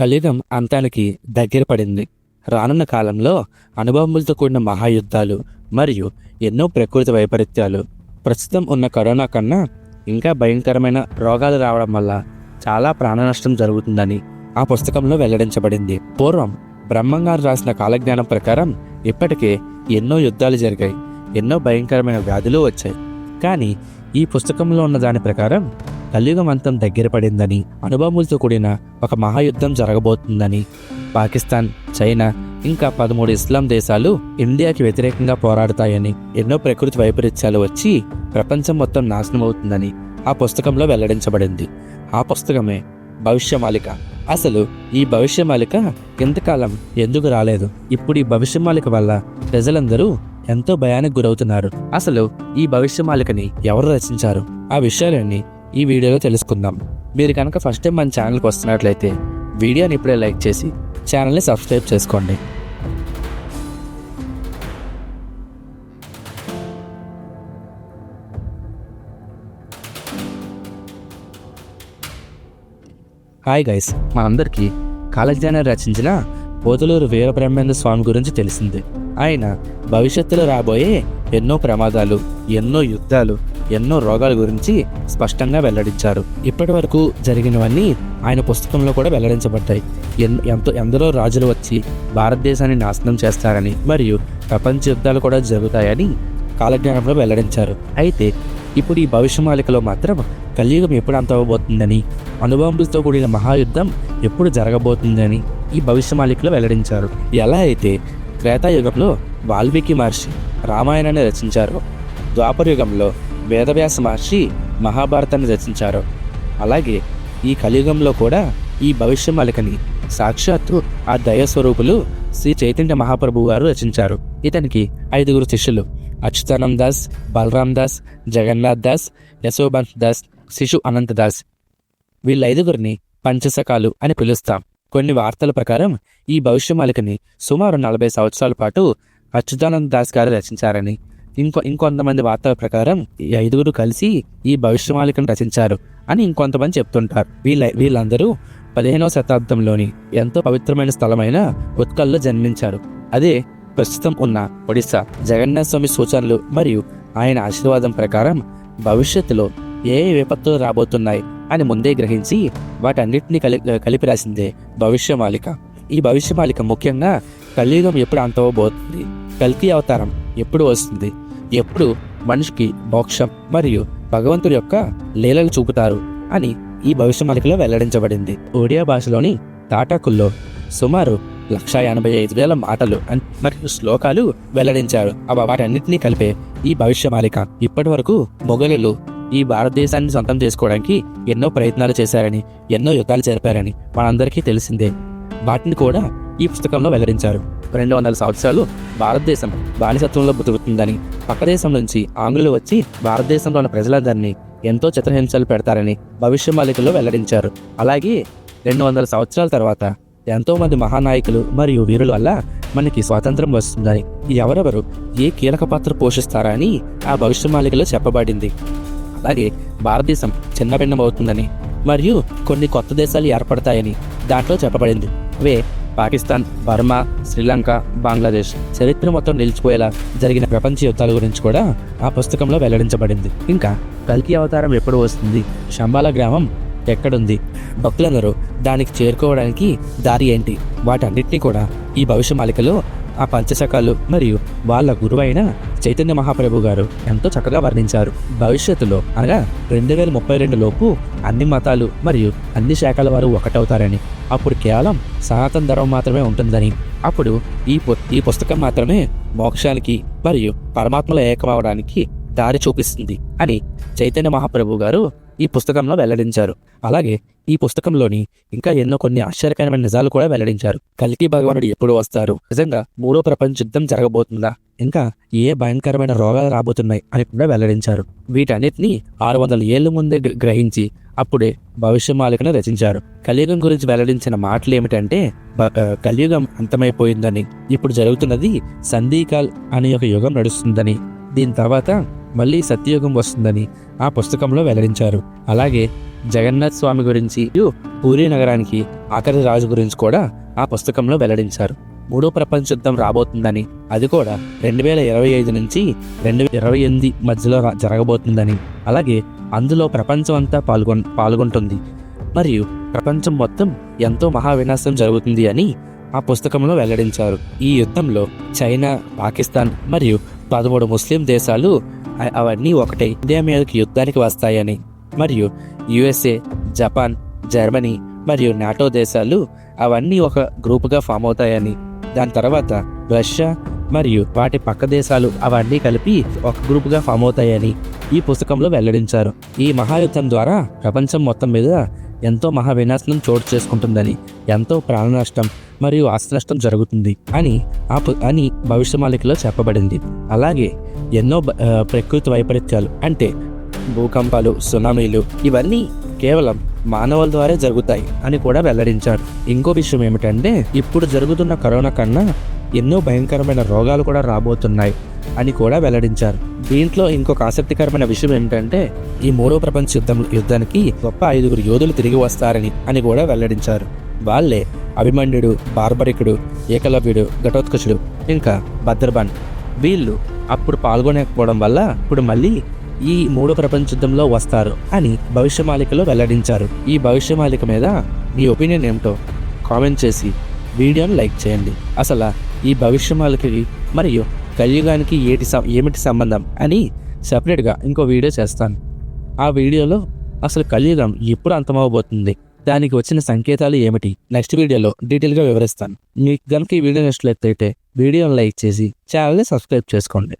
కలియుగం అంతానికి దగ్గర పడింది. రానున్న కాలంలో అనుభవములతో కూడిన మహాయుద్ధాలు మరియు ఎన్నో ప్రకృతి వైపరీత్యాలు ప్రస్తుతం ఉన్న కరోనా కన్నా ఇంకా భయంకరమైన రోగాలు రావడం వల్ల చాలా ప్రాణ నష్టం జరుగుతుందని ఆ పుస్తకంలో వెల్లడించబడింది. పూర్వం బ్రహ్మంగారు రాసిన కాలజ్ఞానం ప్రకారం ఇప్పటికే ఎన్నో యుద్ధాలు జరిగాయి ఎన్నో భయంకరమైన వ్యాధులు వచ్చాయి. కానీ ఈ పుస్తకంలో ఉన్న దాని ప్రకారం కలియుగం అంతం దగ్గర పడిందని అనుభవములతో కూడిన ఒక మహాయుద్ధం జరగబోతుందని. పాకిస్తాన్ చైనా ఇంకా పదమూడు ఇస్లాం దేశాలు ఇండియాకి వ్యతిరేకంగా పోరాడతాయని ఎన్నో ప్రకృతి వైపరీత్యాలు వచ్చి ప్రపంచం మొత్తం నాశనం అవుతుందని ఆ పుస్తకంలో వెల్లడించబడింది. ఆ పుస్తకమే భవిష్యమాలిక అసలు ఈ భవిష్యమాలిక ఇంతకాలం ఎందుకు రాలేదు? ఇప్పుడు ఈ భవిష్యమాలిక వల్ల ప్రజలందరూ ఎంతో భయానికి గురవుతున్నారు. అసలు ఈ భవిష్యమాలికని ఎవరు రచించారు? ఆ విషయాలన్నీ ఈ వీడియోలో తెలుసుకుందాం. మీరు కనుక ఫస్ట్ టైం మన ఛానల్కి వస్తున్నట్లయితే వీడియోని ఇప్పుడే లైక్ చేసి ఛానల్ని సబ్స్క్రైబ్ చేసుకోండి. హాయ్ గైస్ మనందరికీ కాళజ్ఞానం రచించిన పోతులూరు వీరబ్రహ్మేంద్ర స్వామి గురించి తెలిసిందే. ఆయన భవిష్యత్తులో రాబోయే ఎన్నో ప్రమాదాలు ఎన్నో యుద్ధాలు ఎన్నో రోగాల గురించి స్పష్టంగా వెల్లడించారు. ఇప్పటి వరకు జరిగినవన్నీ ఆయన పుస్తకంలో కూడా వెల్లడించబడ్డాయి. ఎన్- ఎంతో ఎందరో రాజులు వచ్చి భారతదేశాన్ని నాశనం చేస్తారని మరియు ప్రపంచ యుద్ధాలు కూడా జరుగుతాయని కాలజ్ఞానంలో వెల్లడించారు. అయితే ఇప్పుడు ఈ భవిష్యమాలికలో మాత్రం కలియుగం ఎప్పుడు అంతవబోతుందని అనుభవంతో కూడిన మహాయుద్ధం ఎప్పుడు జరగబోతుందని ఈ భవిష్యమాలికలో వెల్లడించారు. ఎలా అయితే త్రేతాయుగంలో వాల్మీకి మహర్షి రామాయణాన్ని రచించారు ద్వాపరయుగంలో వేదవ్యాస మహర్షి మహాభారతాన్ని రచించారు. అలాగే ఈ కలియుగంలో కూడా ఈ భవిష్యమాలికని సాక్షాత్తు ఆ దయస్వరూపులు శ్రీ చైతన్య మహాప్రభు గారు రచించారు. ఇతనికి ఐదుగురు శిష్యులు అచ్యుతానంద దాస్ బలరాం దాస్ జగన్నాథ్ దాస్ యశోబంత్ దాస్ శిశు అనంత దాస్. వీళ్ళ ఐదుగురిని పంచసకాలు అని పిలుస్తాం. కొన్ని వార్తల ప్రకారం ఈ భవిష్య మాలికని సుమారు నలభై సంవత్సరాల పాటు అచ్యుతానంద దాస్ గారు రచించారని ఇంకో ఇంకొంతమంది వార్తల ప్రకారం ఈ ఐదుగురు కలిసి ఈ భవిష్యమాలికను రచించారు అని ఇంకొంతమంది చెప్తుంటారు. వీళ్ళ వీళ్ళందరూ పదిహేనవ శతాబ్దంలోని ఎంతో పవిత్రమైన స్థలమైన ఉత్కల్లో జన్మించారు. అదే ప్రస్తుతం ఉన్న ఒడిశా జగన్నాథ స్వామి సూచనలు మరియు ఆయన ఆశీర్వాదం ప్రకారం భవిష్యత్తులో ఏ విపత్తులు రాబోతున్నాయి అని ముందే గ్రహించి వాటన్నిటిని కలి కలిపి రాసిందే భవిష్యమాలిక. ఈ భవిష్యమాలిక ముఖ్యంగా కలియుగం ఎప్పుడు అంతవబోతుంది? కల్కి అవతారం. ఎప్పుడు వస్తుంది? ఎప్పుడు మనిషికి మోక్షం మరియు భగవంతుడి యొక్క లీలలు చూపుతారు అని ఈ భవిష్యమాలికలో వెల్లడించబడింది. ఒడియా భాషలోని తాటాకుల్లో సుమారు లక్ష ఎనభై ఐదు వేల మాటలు మరియు శ్లోకాలు వెల్లడించారు. అవ వాటన్నిటినీ కలిపే ఈ భవిష్యమాలిక ఇప్పటి వరకు మొఘలులు ఈ భారతదేశాన్ని సొంతం చేసుకోవడానికి ఎన్నో ప్రయత్నాలు చేశారని ఎన్నో యుద్ధాలు జరిపారని మనందరికీ తెలిసిందే. వాటిని కూడా ఈ పుస్తకంలో వెల్లడించారు. రెండు వందల సంవత్సరాలు భారతదేశం బానిసత్వంలో బతుకుతుందని పక్క దేశం నుంచి ఆంగ్లులు వచ్చి భారతదేశంలో ఉన్న ప్రజలందరినీ ఎంతో చిత్రహింసలు పెడతారని భవిష్య మాలికలో వెల్లడించారు. అలాగే రెండు వందల సంవత్సరాల తర్వాత ఎంతో మంది మహానాయకులు మరియు వీరుల వల్ల మనకి స్వాతంత్రం వస్తుందని ఎవరెవరు ఏ కీలక పాత్ర పోషిస్తారా అని ఆ భవిష్యమాలికలో చెప్పబడింది. అలాగే భారతదేశం చిన్నభిన్నమవుతుందని మరియు కొన్ని కొత్త దేశాలు ఏర్పడతాయని దాంట్లో చెప్పబడింది. అవే పాకిస్తాన్ బర్మా శ్రీలంక బంగ్లాదేశ్ చరిత్ర మొత్తం నిలిచిపోయేలా జరిగిన ప్రపంచ యుద్ధాల గురించి కూడా ఆ పుస్తకంలో వెల్లడించబడింది. ఇంకా కల్కి అవతారం ఎప్పుడు వస్తుంది? శంబాల గ్రామం ఎక్కడుంది? భక్తులందరూ దానికి చేరుకోవడానికి దారి ఏంటి? వాటన్నిటినీ కూడా ఈ భవిష్య మాలికలో ఆ పంచశకాలు మరియు వాళ్ళ గురువైన చైతన్య మహాప్రభు గారు ఎంతో చక్కగా వర్ణించారు. భవిష్యత్తులో అనగా రెండు వేల ముప్పై రెండు లోపు అన్ని మతాలు మరియు అన్ని శాఖల వారు ఒకటవుతారని. అప్పుడు కేవలం సనాతన ధర్మం మాత్రమే ఉంటుందని. అప్పుడు ఈ పు- ఈ పుస్తకం మాత్రమే మోక్షానికి మరియు పరమాత్మలో ఏకమవడానికి దారి చూపిస్తుంది అని చైతన్య మహాప్రభు గారు ఈ పుస్తకంలో వెల్లడించారు. అలాగే ఈ పుస్తకంలోని ఇంకా ఎన్నో కొన్ని ఆశ్చర్యకరమైన నిజాలు కూడా వెల్లడించారు. కల్కి భగవానుడు ఎప్పుడు వస్తారు? నిజంగా మూడో ప్రపంచ యుద్ధం జరగబోతుందా? ఇంకా ఏ భయంకరమైన రోగాలు రాబోతున్నాయి అని కూడా వెల్లడించారు. వీటన్నిటిని ఆరు వందల ఏళ్ళ ముందే గ్రహించి అప్పుడే భవిష్యమాలికను రచించారు. కలియుగం గురించి వెల్లడించిన మాటలు ఏమిటంటే కలియుగం అంతమైపోయిందని ఇప్పుడు జరుగుతున్నది సంధీకాల్ అనే ఒక యుగం నడుస్తుందని దీని తర్వాత మళ్ళీ సత్యయుగం వస్తుందని ఆ పుస్తకంలో వెల్లడించారు. అలాగే జగన్నాథ్ స్వామి గురించి పూరి నగరానికి ఆఖరి రాజు గురించి కూడా ఆ పుస్తకంలో వెల్లడించారు. మూడో ప్రపంచ యుద్ధం రాబోతుందని అది కూడా రెండు వేల ఇరవై ఐదు నుంచి రెండు వేల ఇరవై ఎనిమిది మధ్యలో జరగబోతుందని అలాగే అందులో ప్రపంచం అంతా పాల్గొ పాల్గొంటుంది. మరియు ప్రపంచం మొత్తం ఎంతో మహావినాశం జరుగుతుంది అని ఆ పుస్తకంలో వెల్లడించారు. ఈ యుద్ధంలో చైనా పాకిస్తాన్ మరియు పదమూడు ముస్లిం దేశాలు అవన్నీ ఒకటే. ఇండియా మీదకి యుద్ధానికి వస్తాయని మరియు యుఎస్ఏ జపాన్ జర్మనీ మరియు నాటో దేశాలు అవన్నీ ఒక గ్రూపుగా ఫామ్ అవుతాయని. దాని తర్వాత రష్యా మరియు వాటి పక్క దేశాలు అవన్నీ కలిపి ఒక గ్రూపుగా ఫామ్ అవుతాయని ఈ పుస్తకంలో వెల్లడించారు. ఈ మహాయుద్ధం ద్వారా ప్రపంచం మొత్తం మీద ఎంతో మహా వినాశనం చోటు చేసుకుంటుందని ఎంతో ప్రాణ నష్టం మరియు ఆస్తి నష్టం జరుగుతుంది అని ఆ అని భవిష్యమాలికలో చెప్పబడింది. అలాగే ఎన్నో ప్రకృతి వైపరీత్యాలు అంటే భూకంపాలు సునామీలు ఇవన్నీ కేవలం మానవుల ద్వారా జరుగుతాయి అని కూడా వెల్లడించారు. ఇంకో విషయం ఏమిటంటే ఇప్పుడు జరుగుతున్న కరోనా కన్నా ఎన్నో భయంకరమైన రోగాలు కూడా రాబోతున్నాయి అని కూడా వెల్లడించారు. దీంట్లో ఇంకొక ఆసక్తికరమైన విషయం ఏంటంటే ఈ మూడో ప్రపంచ యుద్ధం యుద్ధానికి గొప్ప ఐదుగురు యోధులు తిరిగి వస్తారని అని కూడా వెల్లడించారు. వాళ్ళే అభిమన్యుడు బార్బరికుడు ఏకలవ్యుడు ఘటోత్కచుడు ఇంకా భద్రబాన్. వీళ్ళు అప్పుడు పాల్గొనకపోవడం వల్ల ఇప్పుడు మళ్ళీ ఈ మూడో ప్రపంచ యుద్ధంలో వస్తారు అని భవిష్యమాలికలో వెల్లడించారు. ఈ భవిష్యమాలిక మీద మీ ఒపీనియన్ ఏమిటో కామెంట్ చేసి వీడియోను లైక్ చేయండి. అసలు ఈ భవిష్యమాలికకి మరియు కలియుగానికి ఏటి సం- ఏమిటి సంబంధం అని సపరేట్గా ఇంకో వీడియో చేస్తాను. ఆ వీడియోలో అసలు కలియుగం ఎప్పుడు అంతమవబోతుంది? దానికి వచ్చిన సంకేతాలు ఏమిటి? నెక్స్ట్ వీడియోలో డీటెయిల్గా వివరిస్తాను. మీకు కనుక ఈ వీడియో నచ్చినట్లయితే వీడియోని లైక్ చేసి ఛానల్ని సబ్స్క్రైబ్ చేసుకోండి.